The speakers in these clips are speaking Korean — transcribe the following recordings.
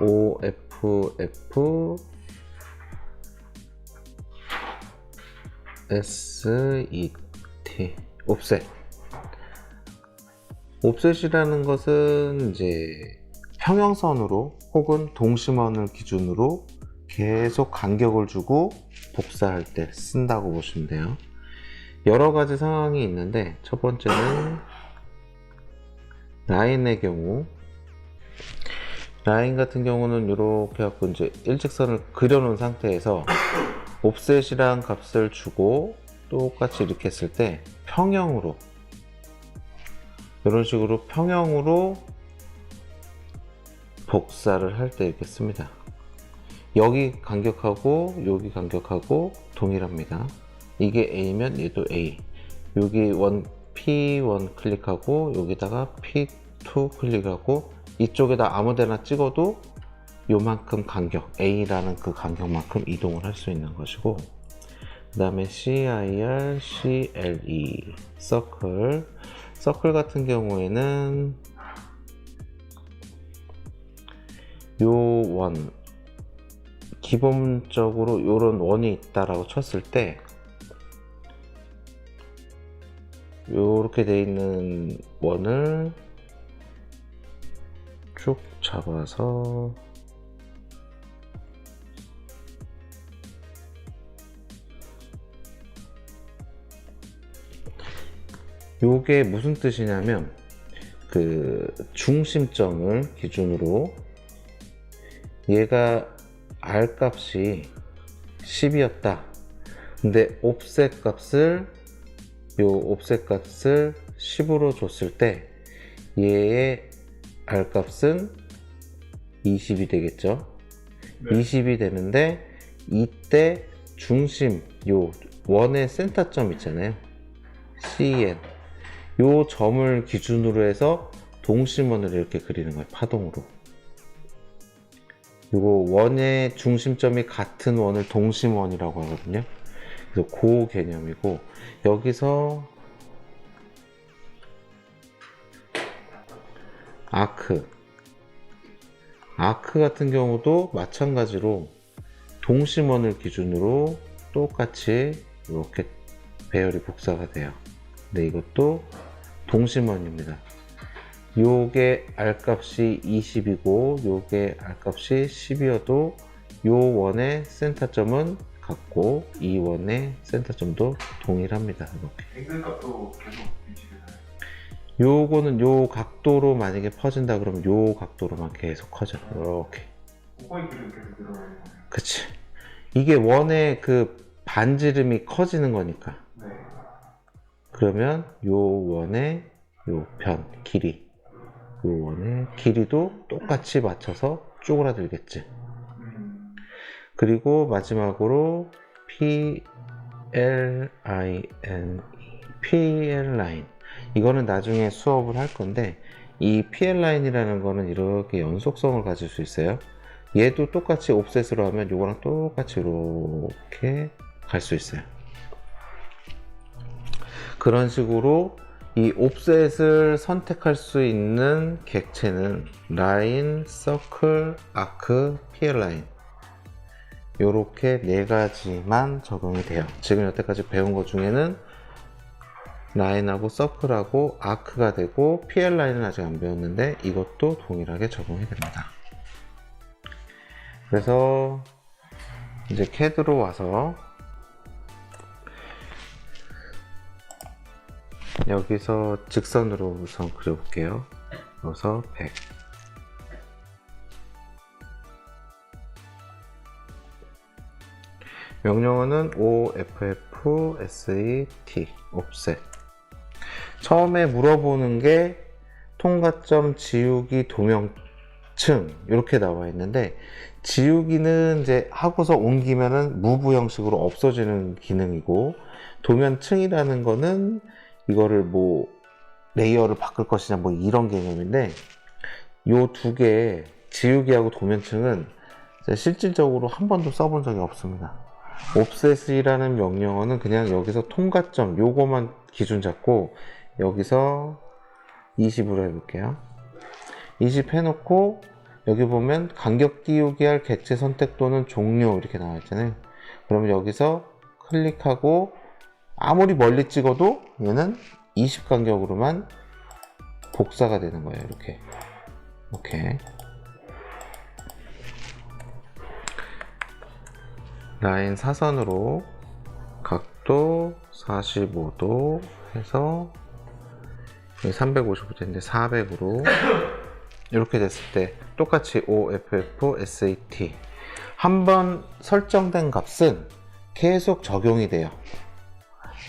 OFF SET 옵셋 옵셋이라는 것은 이제 평형선으로 혹은 동심원을 기준으로 계속 간격을 주고 복사할 때 쓴다고 보시면 돼요. 여러 가지 상황이 있는데 첫 번째는 라인의 경우 라인 같은 경우는 이렇게 갖고 이제 일직선을 그려놓은 상태에서 옵셋이란 값을 주고 똑같이 이렇게 했을 때 평형으로 이런 식으로 평형으로 복사를 할 때 이렇게 씁니다. 여기 간격하고 여기 간격하고 동일합니다. 이게 A면 얘도 A. 여기 원 P1 클릭하고 여기다가 P2 클릭하고 이쪽에다 아무 데나 찍어도 요만큼 간격 A라는 그 간격만큼 이동을 할 수 있는 것이고 그 다음에 CIR, CLE 서클. 서클 같은 경우에는 요 원 기본적으로 요런 원이 있다라고 쳤을 때 요렇게 돼 있는 원을 쭉 잡아서 요게 무슨 뜻이냐면 그 중심점을 기준으로 얘가 R 값이 10이었다. 근데 옵셋 값을 요 옵셋 값을 10으로 줬을 때 얘의 R 값은 20이 되겠죠. 네. 20이 되는데 이때 중심 요 원의 센터점 있잖아요. CN 요 점을 기준으로 해서 동심원을 이렇게 그리는 거예요. 파동으로. 요거 원의 중심점이 같은 원을 동심원이라고 하거든요. 그래서 그 개념이고 여기서 아크 아크 같은 경우도 마찬가지로 동심원을 기준으로 똑같이 이렇게 배열이 복사가 돼요. 근데 이것도 동심원입니다. 요게 R 값이 20이고 요게 R 값이 10이어도 요 원의 센터점은 같고 이 원의 센터점도 동일합니다. 이렇게. 앵글 값도 계속 유지되나 요? 요거는 요 각도로 만약에 퍼진다 그러면 요 각도로만 계속 커져. 이렇게. 포인트를 계속 늘어나는 거예요. 그치. 이게 원의 그 반지름이 커지는 거니까. 네. 그러면 요 원의 요 편 길이 요 원의 길이도 똑같이 맞춰서 쪼그라들겠지. 음, 그리고 마지막으로 P L I N E P L 라인 이거는 나중에 수업을 할 건데 이 P L 라인이라는 거는 이렇게 연속성을 가질 수 있어요. 얘도 똑같이 옵셋으로 하면 이거랑 똑같이 이렇게 갈 수 있어요. 그런 식으로 이 옵셋을 선택할 수 있는 객체는 라인, 서클, 아크, PL 라인 요렇게 네 가지만 적용이 돼요. 지금 여태까지 배운 것 중에는 라인하고 서클하고 아크가 되고 PL 라인은 아직 안 배웠는데 이것도 동일하게 적용이 됩니다. 그래서 이제 캐드로 와서 여기서 직선으로 우선 그려볼게요. 그래서 100 명령어는 OFFSET offset 처음에 물어보는 게 통과점 지우기 도명층 이렇게 나와 있는데 지우기는 이제 하고서 옮기면은 무브 형식으로 없어지는 기능이고 도면층이라는 거는 이거를 뭐 레이어를 바꿀 것이냐 뭐 이런 개념인데 요 두 개 지우기하고 도면층은 실질적으로 한 번도 써본 적이 없습니다. 옵셋이라는 명령어는 그냥 여기서 통과점 요거만 기준 잡고 여기서 20으로 해볼게요. 20 해놓고 여기 보면 간격 띄우기 할 객체 선택 또는 종료 이렇게 나와 있잖아요. 그러면 여기서 클릭하고 아무리 멀리 찍어도 얘는 20 간격으로만 복사가 되는 거예요. 이렇게. 이렇게. 라인 사선으로 각도 45도 해서 355도인데 400으로 이렇게 됐을 때 똑같이 OFF SAT 한번 설정된 값은 계속 적용이 돼요.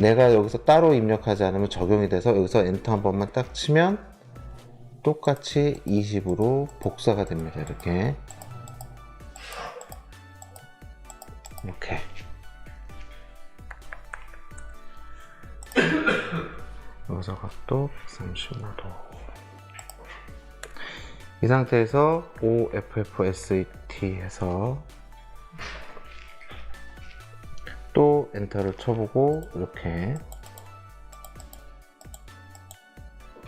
내가 여기서 따로 입력하지 않으면 적용이 돼서 여기서 엔터 한 번만 딱 치면 똑같이 20으로 복사가 됩니다. 이렇게 이렇게 여기서 각도 135도. 이 상태에서 OFFSET 해서 또 엔터를 쳐보고 이렇게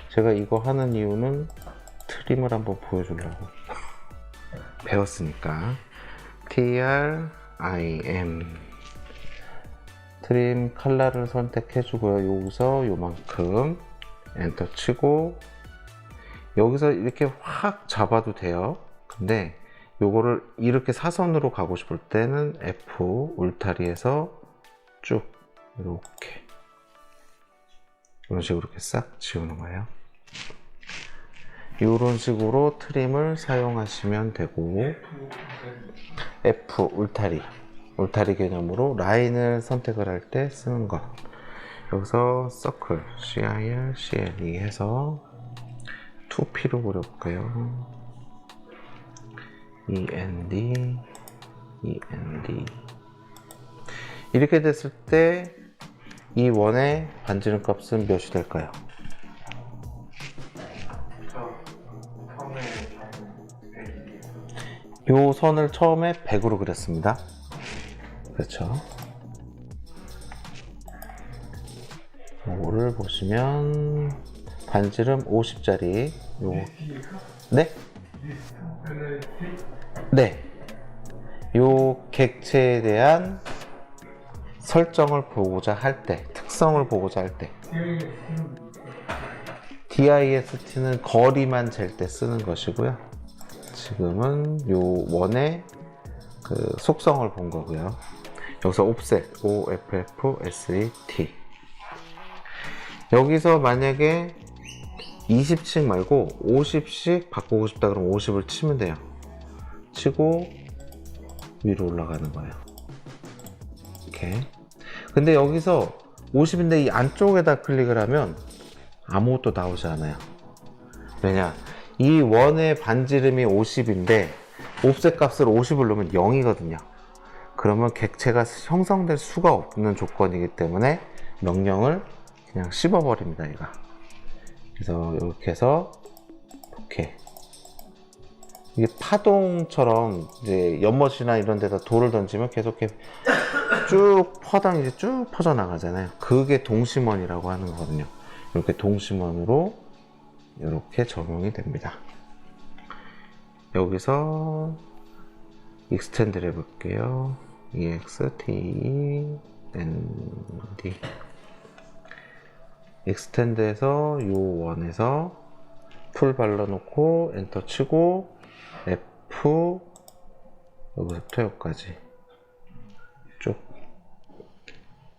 제가 이거 하는 이유는 트림을 한번 보여주려고 배웠으니까. TR IM 트림 컬러를 선택해 주고요. 여기서 요만큼 엔터 치고 여기서 이렇게 확 잡아도 돼요. 근데 요거를 이렇게 사선으로 가고 싶을 때는 F 울타리에서 쭉 이렇게 이런 식으로 이렇게 싹 지우는 거예요. 이런 식으로 트림을 사용하시면 되고 F 울타리 울타리 개념으로 라인을 선택을 할 때 쓰는 것 여기서 서클 CIR, CLE 해서 2P로 그려볼까요 END END 이렇게 됐을 때 이 원의 반지름 값은 몇이 될까요? 저 처음에 저는 100이 요 선을 처음에 100으로 그렸습니다. 그렇죠. 요거를 보시면 반지름 50짜리 요거 네? 네. 요 객체에 대한 설정을 보고자 할 때, 특성을 보고자 할 때, DIST는 거리만 잴 때 쓰는 것이고요. 지금은 요 원의 그 속성을 본 거고요. 여기서 offset, OFF, SET. 여기서 만약에 20씩 말고 50씩 바꾸고 싶다 그러면 50을 치면 돼요. 치고 위로 올라가는 거예요. 이렇게. 근데 여기서 50인데 이 안쪽에다 클릭을 하면 아무것도 나오지 않아요. 왜냐? 이 원의 반지름이 50인데 옵셋 값을 50을 넣으면 0이거든요. 그러면 객체가 형성될 수가 없는 조건이기 때문에 명령을 그냥 씹어버립니다, 얘가. 그래서 이렇게 해서 이렇게 이게 파동처럼 이제 연못이나 이런 데다 돌을 던지면 계속 이렇게 쭉 퍼당 이제 쭉 퍼져 나가잖아요. 그게 동심원이라고 하는 거거든요. 이렇게 동심원으로 이렇게 적용이 됩니다. 여기서 익스텐드를 해볼게요. EXT ND 익스텐드에서 요 원에서 풀 발라놓고 엔터 치고 F 여기서부터 여기까지 쭉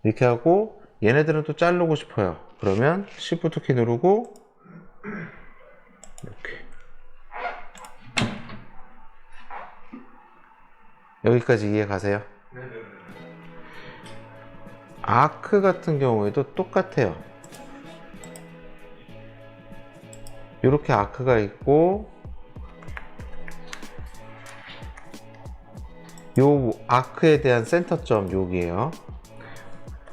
이렇게 하고 얘네들은 또 자르고 싶어요. 그러면 Shift 키 누르고 이렇게 여기까지 이해 가세요? 아크 같은 경우에도 똑같아요. 이렇게 아크가 있고 요 아크에 대한 센터점 여기에요.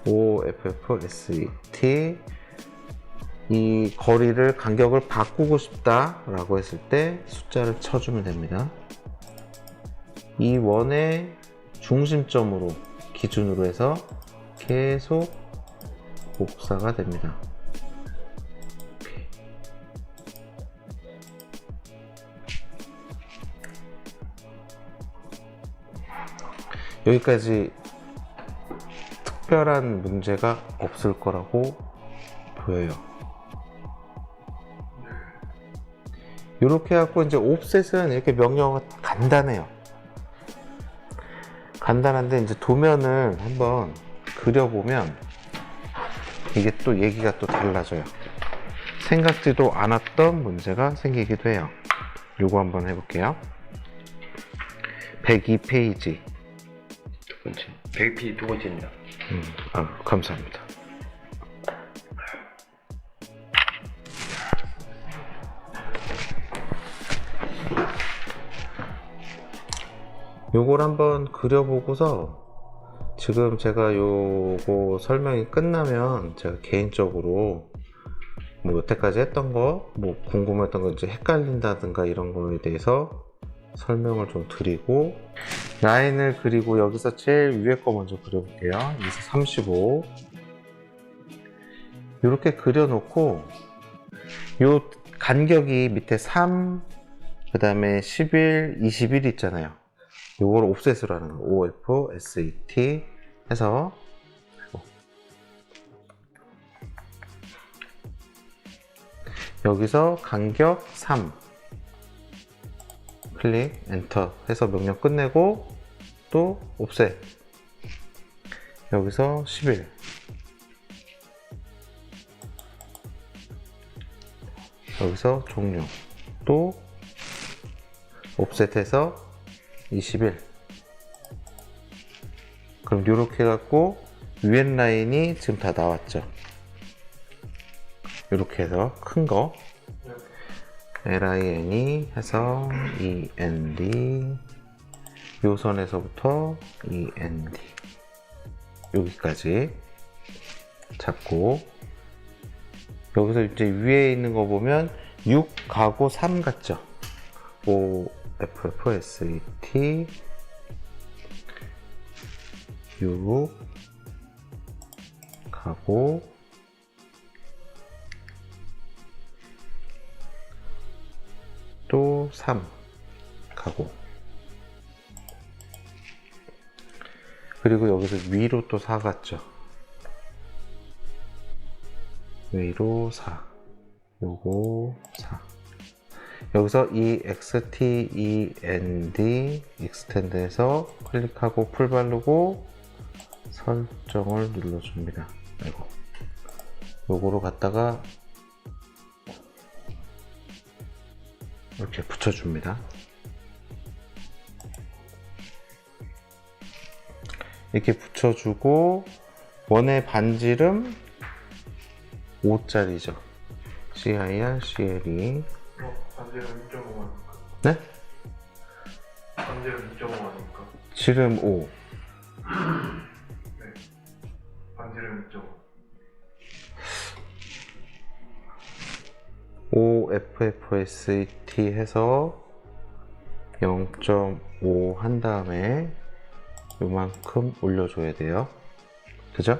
OFFSET 이 거리를 간격을 바꾸고 싶다 라고 했을 때 숫자를 쳐주면 됩니다. 이 원의 중심점으로 기준으로 해서 계속 복사가 됩니다. 여기까지 특별한 문제가 없을 거라고 보여요. 네. 이렇게 해갖고 이제 옵셋은 이렇게 명령어가 간단해요. 간단한데 이제 도면을 한번 그려보면 이게 또 얘기가 또 달라져요. 생각지도 않았던 문제가 생기기도 해요. 요거 한번 해볼게요. 102페이지. 두 번째. 100p 두 번째입니다. 음, 아, 감사합니다. 요걸 한번 그려보고서 지금 제가 요거 설명이 끝나면 제가 개인적으로 뭐 여태까지 했던 거, 뭐 궁금했던 거 이제 헷갈린다든가 이런 거에 대해서 설명을 좀 드리고 라인을 그리고 여기서 제일 위에 거 먼저 그려볼게요. 235 이렇게 그려놓고 요 간격이 밑에 3, 그 다음에 11, 21 있잖아요. 요걸 옵셋으로 하는 거. OF, SET 해서. 여기서 간격 3 클릭 엔터 해서 명령 끝내고 또 옵셋 여기서 11 여기서 종료. 또 옵셋해서 21 그럼 이렇게 해갖고 위엔 라인이 지금 다 나왔죠? 이렇게 해서 큰거. lin이 해서 end 요선에서부터 end 여기까지 잡고. 여기서 이제 위에 있는 거 보면 6 가고 3 같죠? 5 FFSAT U 가고 또 3 가고. 그리고 여기서 위로 또 4 갔죠? 위로 4 요거 4 여기서 이 XTEND extend에서 클릭하고 풀 바르고 설정을 눌러줍니다 아이고 요거로 갔다가 이렇게 붙여줍니다. 이렇게 붙여주고 원의 반지름 5짜리죠. CIR, CLE 어, 반지름 2.5 아닐까? 네? 반지름 2.5 아닐까? 지름 5 네. 반지름 2.5. OFFST 해서 0.5 한 다음에 요만큼 올려줘야 돼요. 그죠?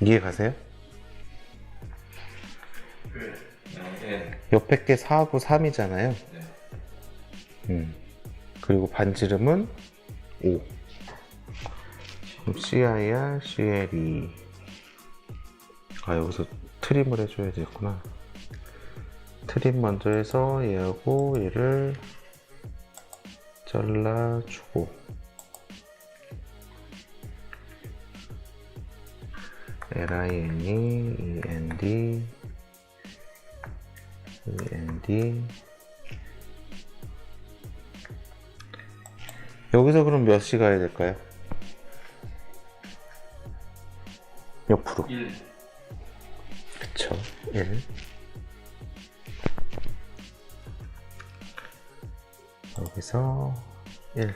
이해 가세요? 네. 옆에 게 4하고 3이잖아요. 음. 그리고 반지름은 5. 그럼 CIR, CLE. 아, 여기서 트림을 해줘야 되겠구나. 트림 먼저 해서 얘하고 얘를 잘라주고. LINE, END, END. 여기서 그럼 몇 시 가야 될까요? 옆으로. 1. 그쵸. 1. 여기서 1.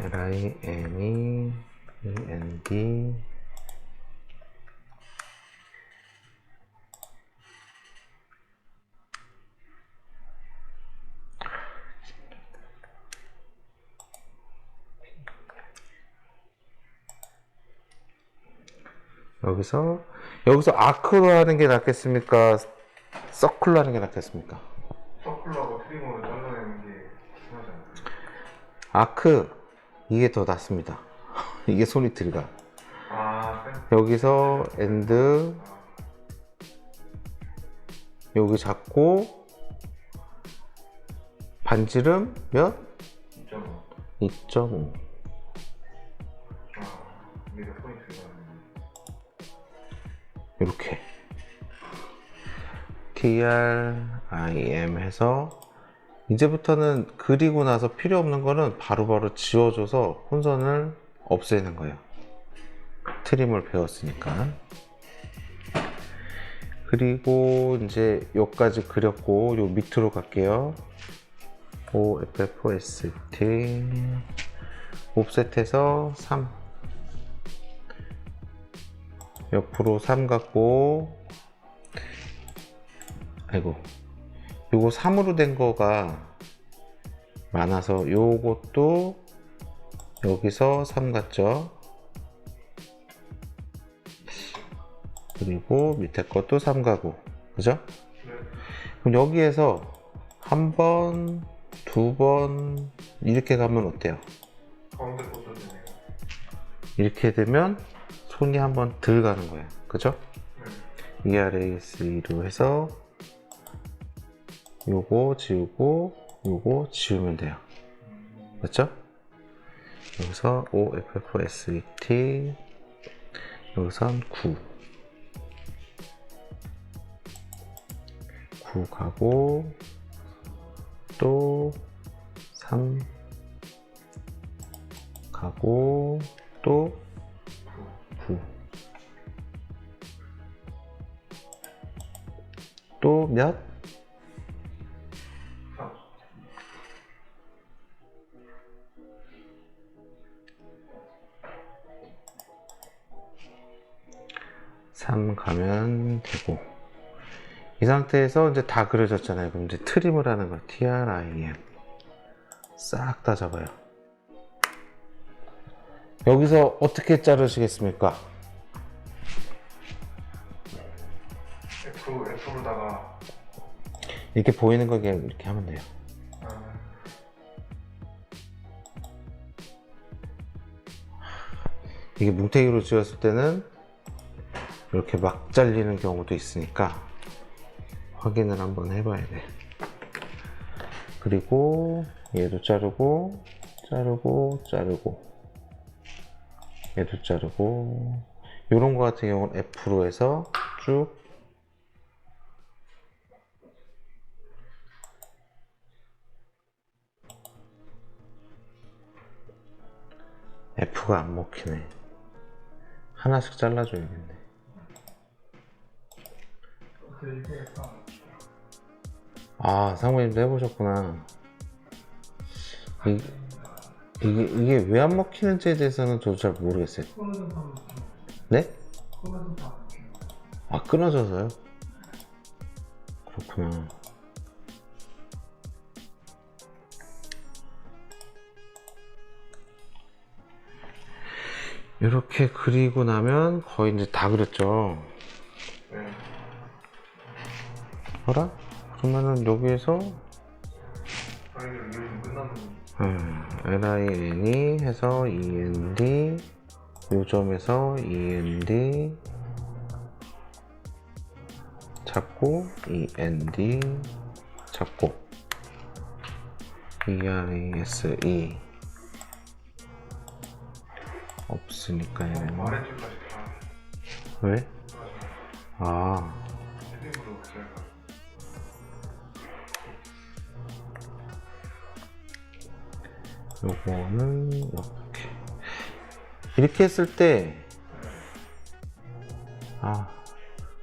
LI, N이, END. 여기서 여기서 아크로 하는 게 낫겠습니까? 서클로 하는 게 낫겠습니까? 서클러하고 트리머를 잘라내는 게 심하지 않아요? 아크 이게 더 낫습니다. 이게 손이 들어가. 아, 쌤? 여기서 엔드 여기 잡고 반지름 몇? 2.5. 2.5 아, 이게 손이 들어가는 이렇게 TRIM 해서 이제부터는 그리고 나서 필요 없는 거는 바로 바로 지워줘서 혼선을 없애는 거예요. 트림을 배웠으니까. 그리고 이제 여기까지 그렸고 요 밑으로 갈게요. OFFST 옵셋해서 3 옆으로 3 갖고 아이고 요거 3으로 된 거가 많아서 요것도 여기서 3 같죠 그리고 밑에 것도 3 가고 그죠? 네. 그럼 여기에서 한 번, 두 번 이렇게 가면 어때요? 가운데 것도 되네요. 이렇게 되면 손이 한번덜 가는 거예요 그죠? 네. ERAS로 해서 요거 지우고 요거 지우면 돼요 맞죠? 여기서 OFFST 여기선 9 9 가고 또 3 가고 또 9또 몇? 3. 삼 가면 되고. 이 상태에서 이제 다 그려졌잖아요. 그럼 이제 트림을 하는 거야. TRIM 싹 다 잡아요 여기서 어떻게 자르시겠습니까? F, F로다가, 이렇게 보이는 거 그냥 이렇게 하면 돼요 아, 이게 뭉태기로 지었을 때는 이렇게 막 잘리는 경우도 있으니까 확인을 한번 해봐야 돼. 그리고 얘도 자르고 자르고 자르고 얘도 자르고 이런 거 같은 경우는 F로 해서 쭉 F가 안 먹히네. 하나씩 잘라줘야겠네. 아, 상무님도 해보셨구나. 이, 이게, 이게 왜 안 먹히는지에 대해서는 저도 잘 모르겠어요. 네? 아, 끊어져서요? 그렇구나. 이렇게 그리고 나면 거의 이제 다 그렸죠. 네. 어라? 그러면은 여기에서 끝나는 음, LIN이 해서 END 요점에서 END 잡고 END 잡고. ERASE 없으니까 얘는. 왜? 아 요거는 이렇게 이렇게 했을 때 아,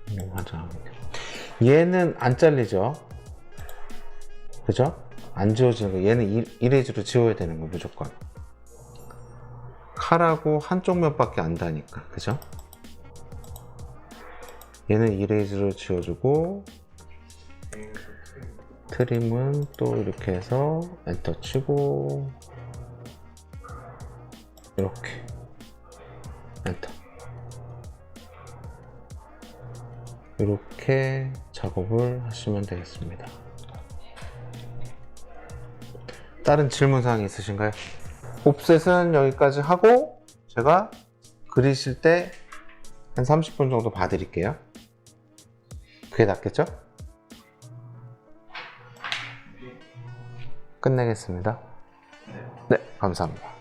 이거 하자. 얘는 안 잘리죠? 그죠? 안 지워지는 거. 얘는 이- 이레이즈로 지워야 되는 거 무조건. 칼하고 한쪽 면밖에 안 다니까. 그죠? 얘는 이레이즈로 지워주고. 트림은 또 이렇게 해서 엔터 치고 이렇게 엔터 이렇게 작업을 하시면 되겠습니다 다른 질문 사항 있으신가요? 옵셋은 여기까지 하고 제가 그리실 때 한 30분 정도 봐드릴게요. 그게 낫겠죠? 끝내겠습니다. 네, 감사합니다.